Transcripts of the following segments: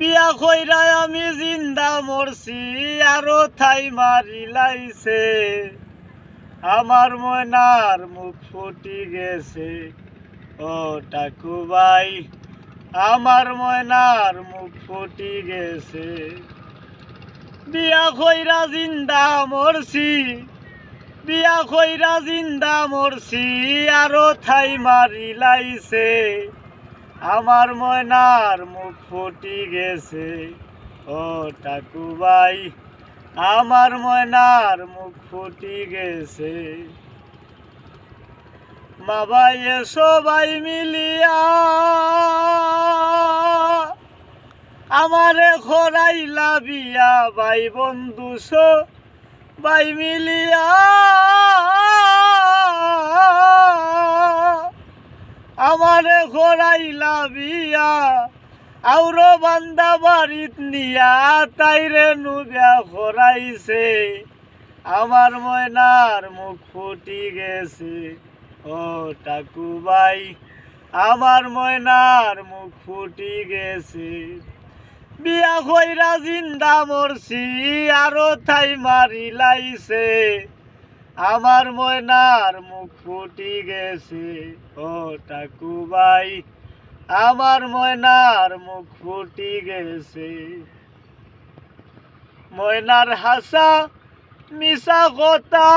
বিয়া কইরা আমি জিন্দা মরছি, আরও থাই মারি লাইছে। আমার ময়নার মুখ ফুটি গেছে। ও টাকু ভাই, আমার ময়নার মুখ ফুটি গেছে। বিয়া কইরা জিন্দা মরছি, বিয়া কইরা জিন্দা মরছি, আরও থাই মারি লাইছে। আমার ময়নার মুখ ফুটি গেছে। ও টাকু ভাই আমার ময়নার মুখ ফুটি গেছে। বাবাই সবাই মিলিয়া। আমারে খরাইলা বিয়া, ভাই বন্ধু সো মিলিয়া। আমারে খরাইলা বিয়া, আউরো বান্দা বাড়িত নিয়া তাইরে নুবিয়া খরাইছে আমার ময়নার মুখ ফুটি গেছে। ও টাকু ভাই, আমার ময়নার মুখ ফুটি গেছে। বিয়া কইরা জিন্দা মরছি, আরও থাই মারি লাইছে। আমার ময়নার মুখ ফুটি গেছে। ও টাকু ভাই আমার ময়নার মুখ ফুটি গেছে। ময়নার হাসা মিশা কথা।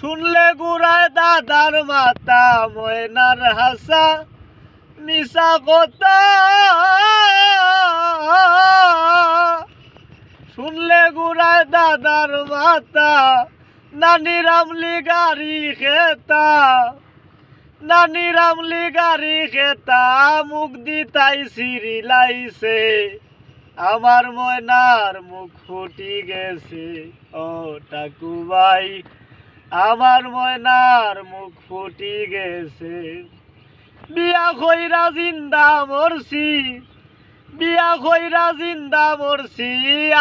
শুনলে গুড়ায় দাদার মাতা ময়নার হাসা মিশা কথা শুনলে গুড়ায় দাদার মাতা, নানি রামলি গাড়ি খেতা। নানি রামলি গাড়ি খেতা, মুখ দিতাই সিঁড়ি লাইছে। আমার ময়নার মুখ ফুটি গেছে। ও টাকু ভাই, আমার ময়নার মুখ ফুটি গেছে। বিয়া কইরা জিন্দা মরছি। বিয়া কইরা জিন্দা মরছি,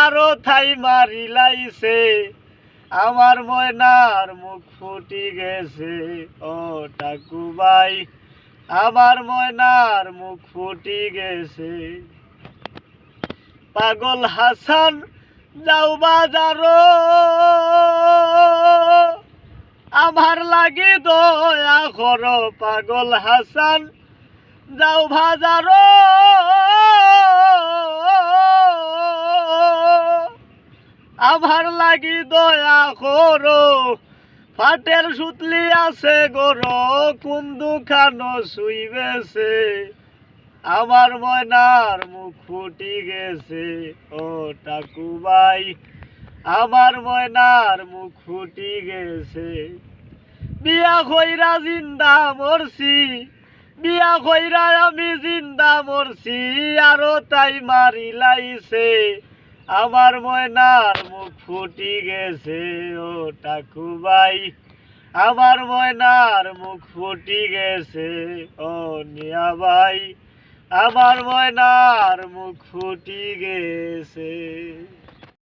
আরও থাই মারি লাইছে। আমার ময়নার মুখ ফুটি গেছে, ও টাকু ভাই, আমার ময়নার মুখ ফুটি গেছে। পাগল হাসান, যাও বাজারো। আমার লাগি দয়া কর, পাগল হাসান, যাও বাজারো। আমার লাগি দয়া করো। ফাটের সুতলি আছে গর কোন দুখানো শুইবেছে। আমার ময়নার মুখ ফুটি গেছে। ও টাকু ভাই আমার ময়নার মুখ ফুটি গেছে। বিয়া কইরা জিন্দা মরছি, বিয়া কইরা আমি জিন্দা মরছি, আরও তাই মারি লাইছে। আমার ময়নার মুখ ফুটি গেছে, ও টাকু ভাই আমার ময়নার মুখ ফুটি গেছে, ও নিয়া ভাই আমার ময়নার মুখ ফুটি গেছে।